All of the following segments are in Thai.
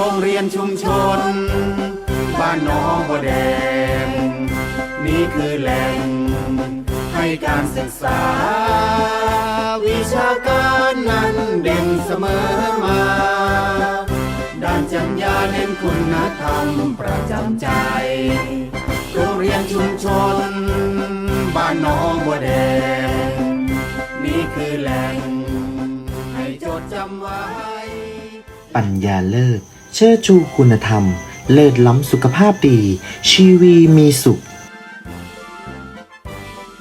โรงเรียนชุมชน บ้านน้องบัวแดง นี่คือแหล่ง ให้การศึกษา วิชาการนั้นเด่นเสมอมา ด้านจัญญาเน้นคุณธรรมประจำใจ โรงเรียนชุมชน บ้านน้องบัวแดง นี่คือแหล่ง ให้จดจำไว้ ปัญญาเลิศ เชิดชูคุณธรรม เลิศล้ำสุขภาพดี ชีวีมีสุข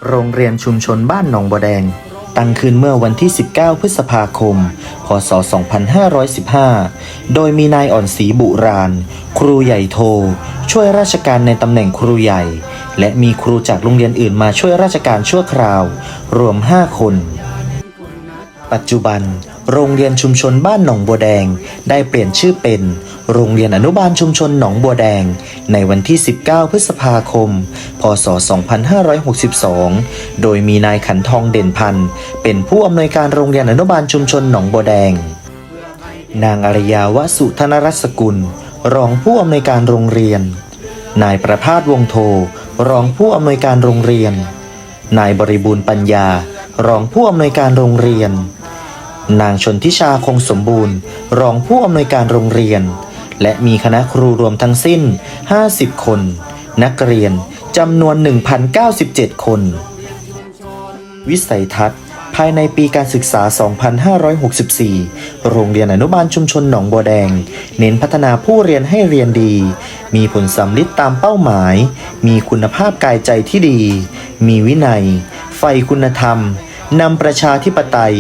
โรงเรียนชุมชนบ้านหนองบัวแดง ตั้งขึ้นเมื่อวันที่ 19 พฤษภาคม พศ 2515 โดยมีนายอ่อนศรีบุราณครูใหญ่โท ช่วยราชการในตำแหน่งครูใหญ่ และมีครูจากโรงเรียนอื่นมาช่วยราชการชั่วคราว รวม 5 คน ปัจจุบัน โรงเรียนชุมชนบ้านหนองบัวแดง ได้เปลี่ยนชื่อเป็น โรงเรียนอนุบาลชุมชนหนองบัวแดง ในวันที่ 19 พฤษภาคม พศ 2562 โดยมีนายขันทองเด่นพันธ์เป็นผู้อำนวยการโรงเรียนอนุบาลชุมชนหนองบัวแดง นางอารยาวสุธนรัศกุล รองผู้อำนวยการโรงเรียน นายประพาสวงโท รองผู้อำนวยการโรงเรียน นายบริบูรณ์ปัญญา รองผู้อำนวยการโรงเรียน นางชนทิชาคงสมบูรณ์ รองผู้อำนวยการโรงเรียน และมีคณะครูรวมทั้งสิ้น 50 คน นักเรียนจำนวน 1,097 คน วิสัยทัศน์ภายในปีการศึกษา 2564 โรงเรียนอนุบาลชุมชนหนองบัวแดง เน้นพัฒนาผู้เรียนให้เรียนดี มีผลสำลิดตามเป้าหมาย มีคุณภาพกายใจที่ดี มีวินัย ไฟคุณธรรม นำประชาธิปไตย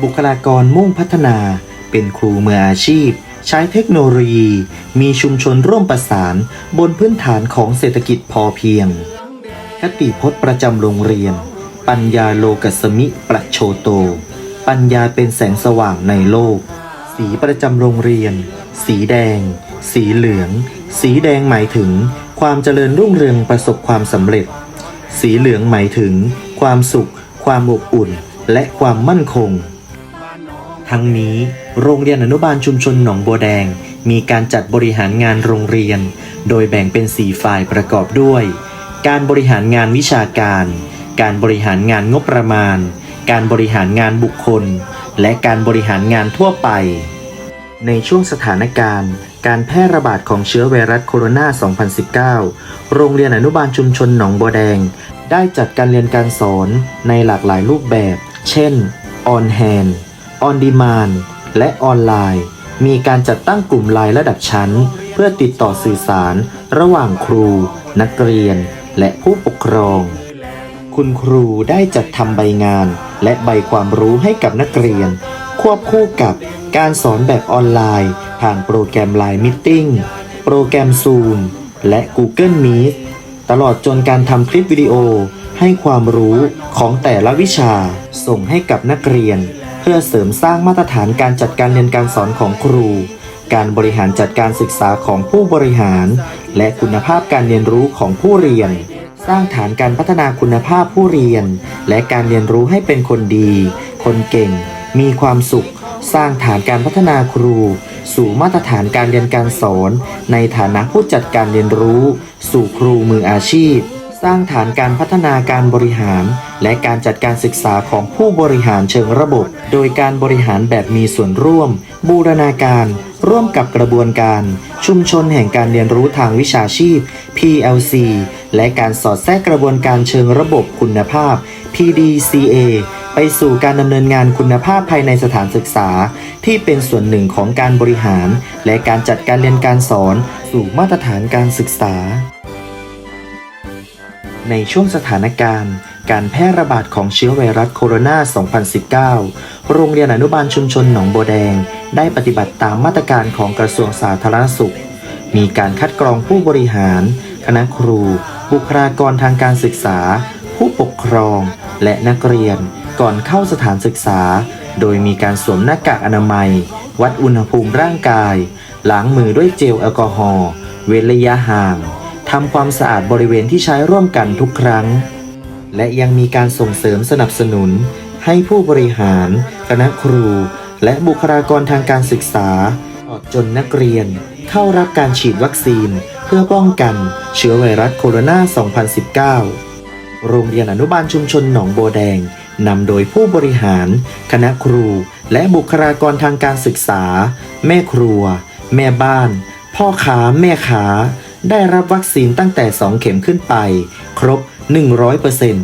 บุคลากรมุ่งพัฒนา เป็นครูมืออาชีพ ใช้เทคโนโลยี มีชุมชนร่วมประสาน บนพื้นฐานของเศรษฐกิจพอเพียง คติพจน์ประจำโรงเรียน ปัญญาโลกัสมิประโชโต ปัญญาเป็นแสงสว่างในโลก สีประจำโรงเรียน สีแดง สีเหลือง สีแดงหมายถึง ความเจริญรุ่งเรืองประสบความสำเร็จ สีเหลืองหมายถึง ความสุข ความอบอุ่น และความมั่นคง ทั้งนี้ โรงเรียนอนุบาลชุมชนหนองบัวแดง มีการจัดบริหารงานโรงเรียน โดยแบ่งเป็นสีฝ่ายประกอบด้วย การบริหารงานวิชาการ การบริหารงานงบประมาณ การบริหารงานบุคคล และการบริหารงานทั่วไป ในช่วงสถานการณ์การแพร่ระบาดของเชื้อไวรัสโคโรนา 2019 โรงเรียนอนุบาลชุมชนหนองบัวแดง ได้จัดการเรียนการสอนในหลากหลายรูปแบบ เช่น on hand on demand และออนไลน์ มีการจัดตั้งกลุ่มไลน์ระดับชั้น เพื่อติดต่อสื่อสาร ระหว่างครู นักเรียน และผู้ปกครอง คุณครูได้จัดทำใบงาน และใบความรู้ให้กับนักเรียน ควบคู่กับการสอนแบบออนไลน์ ผ่านโปรแกรม Line Meeting โปรแกรม Zoom และ Google Meet ตลอดจนการทำคลิปวิดีโอให้ความรู้ของแต่ละวิชาส่งให้กับนักเรียน เพื่อเสริมสร้างมาตรฐานการจัดการเรียนการสอนของครู การบริหารจัดการศึกษาของผู้บริหาร และคุณภาพการเรียนรู้ของผู้เรียน สร้างฐานการพัฒนาคุณภาพผู้เรียน และการเรียนรู้ให้เป็นคนดี คนเก่ง มีความสุข สร้างฐานการพัฒนาครู สู่มาตรฐานการเรียนการสอน ในฐานะผู้จัดการเรียนรู้ สู่ครูมืออาชีพ สร้างฐานการพัฒนาการบริหาร และการจัดการศึกษาของผู้บริหารเชิงระบบ โดยการบริหารแบบมีส่วนร่วม บูรณาการ ร่วมกับกระบวนการ ชุมชนแห่งการเรียนรู้ทางวิชาชีพ PLC และการสอดแทรกกระบวนการเชิงระบบคุณภาพ PDCA ไปสู่การดำเนินงานคุณภาพภายในสถานศึกษา ที่เป็นส่วนหนึ่งของการบริหาร และการจัดการเรียนการสอน สู่มาตรฐานการศึกษา ในช่วงสถานการณ์ การแพร่ระบาดของเชื้อไวรัสโคโรนา 2019 โรงเรียนอนุบาลชุมชนหนองบัวแดง ได้ปฏิบัติตามมาตรการของกระทรวงสาธารณสุข มีการคัดกรองผู้บริหาร คณะครู บุคลากรทางการศึกษา ผู้ปกครอง และนักเรียน ก่อนเข้าสถานศึกษา โดยมีการสวมหน้ากากอนามัย วัดอุณหภูมิร่างกาย ล้างมือด้วยเจลแอลกอฮอล์ เว้นระยะห่าง ทำความสะอาดบริเวณที่ใช้ร่วมกันทุกครั้ง และยังมีการส่งเสริมสนับสนุน ให้ผู้บริหาร คณะครู และบุคลากรทางการศึกษาตลอดจนนักเรียน เข้ารับการฉีดวัคซีน เพื่อป้องกันเชื้อไวรัสโคโรนา 2019 โรงเรียนอนุบาลชุมชนหนองโบแดงนำโดยผู้บริหาร คณะครู และบุคลากรทางการศึกษา แม่ครัว แม่บ้าน พ่อค้าแม่ค้า ได้รับวัคซีนตั้งแต่ 2 เข็มขึ้นไป ครบ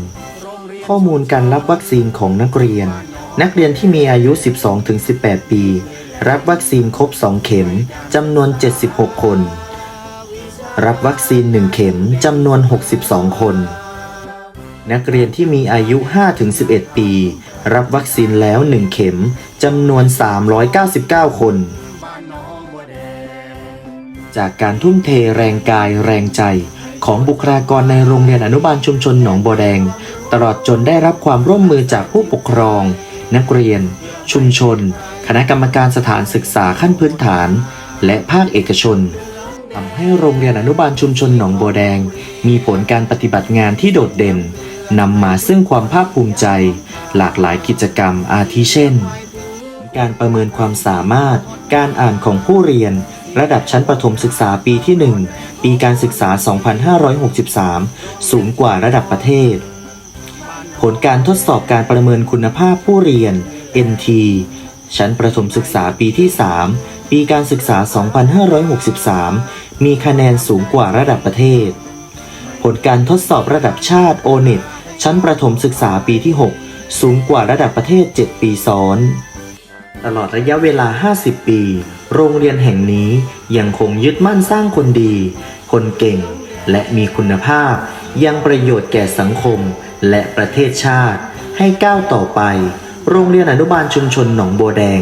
100%ข้อมูลการรับวัคซีนของนักเรียน นักเรียนที่มีอายุ 12-18 ปี รับวัคซีนครบ 2 เข็มจำนวน 76 คน รับวัคซีน 1 เข็มจำนวน 62 คน นักเรียนที่มีอายุ 5-11 ปี รับวัคซีนแล้ว 1 เข็มจำนวน 399 คน จากการทุ่มเทแรงกายแรงใจ ของบุคลากรในโรงเรียนอนุบาลชุมชนหนองบัวแดง ตลอดจนได้รับความร่วมมือจากผู้ปกครอง นักเรียน ชุมชน คณะกรรมการสถานศึกษาขั้นพื้นฐาน และภาคเอกชนทำให้โรงเรียนอนุบาลชุมชนหนองบัวแดง มีผลการปฏิบัติงานที่โดดเด่นนำมาซึ่งความภาคภูมิใจ หลากหลายกิจกรรมอาทิเช่น การประเมินความสามารถ การอ่านของผู้เรียน ระดับชั้นประถมศึกษาปีที่ 1 ปีการศึกษา 2563 สูงกว่าระดับประเทศ ผลการทดสอบการประเมินคุณภาพผู้เรียน NT ชั้นประถมศึกษาปีที่ 3 ปีการศึกษา 2563 มีคะแนนสูงกว่าระดับประเทศ ผลการทดสอบระดับชาติ o n e t ชั้นประถมศึกษาปีที่ 6 สูงกว่าระดับประเทศ 7 ปีซ้อน ตลอดระยะเวลา 50 ปี โรงเรียนแห่งนี้ยังคงยึดมั่นสร้างคนดี คนเก่ง และมีคุณภาพ ยังประโยชน์แก่สังคมและประเทศชาติ ให้ก้าวต่อไป โรงเรียนอนุบาลชุมชนหนองบัวแดง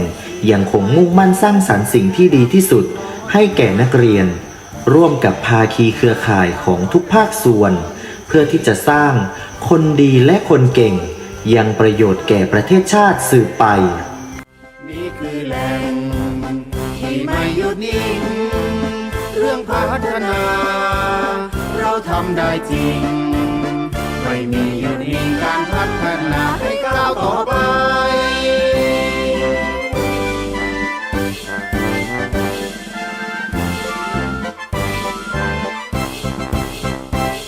ยังคงมุ่งมั่นสร้างสรรค์สิ่งที่ดีที่สุด ให้แก่นักเรียน ร่วมกับภาคีเครือข่ายของทุกภาคส่วน เพื่อที่จะสร้างคนดีและคนเก่ง ยังประโยชน์แก่ประเทศชาติสืบไปำได้จริง ไม่มีหยุดนิ่งการพัฒนาให้ก้าวต่อไป